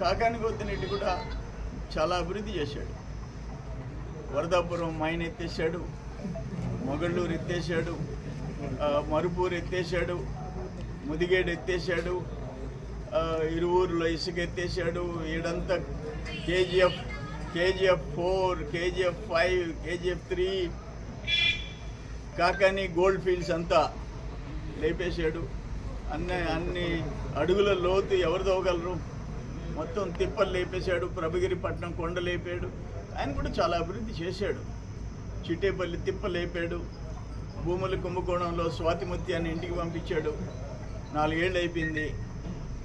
కాకాని కొత్తినింటి కూడా చాలా అభివృద్ధి చేశాడు. వరదాపురం మైన్ ఎత్తేసాడు మొగళ్ళూరు ఎత్తేసాడు మరుపూరు ఎత్తేసాడు ముదిగేడు ఎత్తేసాడు ఇరువురులో ఇరువూరులో ఇసుక ఎత్తేసాడు ఈడంతా K G F K G F four K G F five K G F three Kakani gold fields అంతా లేపేశాడు. అన్ని అన్ని అడుగుల లోతు ఎవరు తవ్వగలరు మొత్తం తిప్పలు లేపేశాడు ప్రభగిరి పట్నం కొండ లేపాడు ఆయన కూడా చాలా అభివృద్ధి చేశాడు. చిట్టేపల్లి తిప్ప లేపాడు. భూముల కుంభకోణంలో స్వాతిమూర్తి అని ఇంటికి పంపించాడు. నాలుగేళ్ళు అయిపోయింది.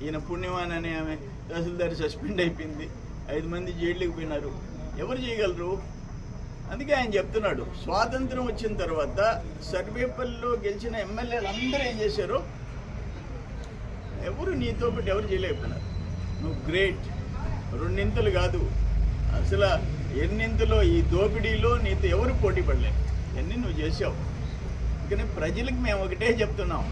ఈయన పుణ్యవాన్ అనే ఆమె తహసీల్దార్ సస్పెండ్ అయిపోయింది. ఐదు మంది జైళ్ళకి పోయినారు. ఎవరు చేయగలరు? అందుకే ఆయన చెప్తున్నాడు. స్వాతంత్రం వచ్చిన తర్వాత సర్వేపల్లిలో గెలిచిన ఎమ్మెల్యేలు అందరూ ఏం చేశారు? ఎవరు నీతో పాటు ఎవరు చేయలేకపోయినారు? నువ్వు గ్రేట్ రెండింతలు కాదు. అసలు ఎన్నింతలో ఈ దోపిడీలో నీతో ఎవరు పోటీ పడలేదు? ఎన్ని నువ్వు చేసావు కానీ ప్రజలకు మేము ఒకటే చెప్తున్నాం.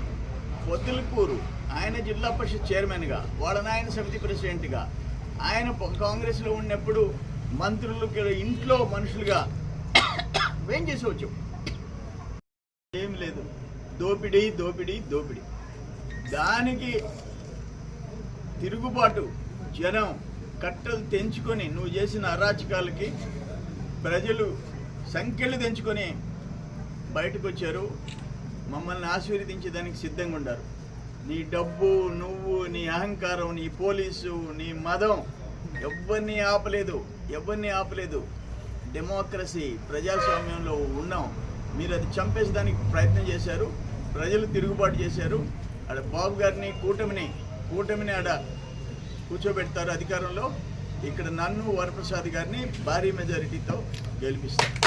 పొత్తులకూరు ఆయన జిల్లా పరిషత్ చైర్మన్గా వాళ్ళ నాయన సమితి ప్రెసిడెంట్గా ఆయన కాంగ్రెస్లో ఉన్నప్పుడు మంత్రులు ఇంట్లో మనుషులుగా ఏం చేసేవచ్చు ఏం లేదు. దోపిడీ దోపిడీ దోపిడీ. దానికి తిరుగుబాటు జనం కట్టలు తెంచుకొని నువ్వు చేసిన అరాచకాలకి ప్రజలు సంఖ్యలు తెంచుకొని బయటకు వచ్చారు మమ్మల్ని ఆశీర్వదించేదానికి సిద్ధంగా ఉండారు. నీ డబ్బు నువ్వు నీ అహంకారం నీ పోలీసు నీ మదం ఎవరిని ఆపలేదు ఎవరిని ఆపలేదు. డెమోక్రసీ ప్రజాస్వామ్యంలో ఉన్నాం. మీరు అది చంపేసేదానికి ప్రయత్నం చేశారు. ప్రజలు తిరుగుబాటు చేశారు. ఆడ బాబు గారిని కూటమిని కూటమిని ఆడ కూర్చోబెడతారు అధికారంలో. ఇక్కడ నన్ను వరప్రసాద్ గారిని భారీ మెజారిటీతో గెలిపిస్తారు.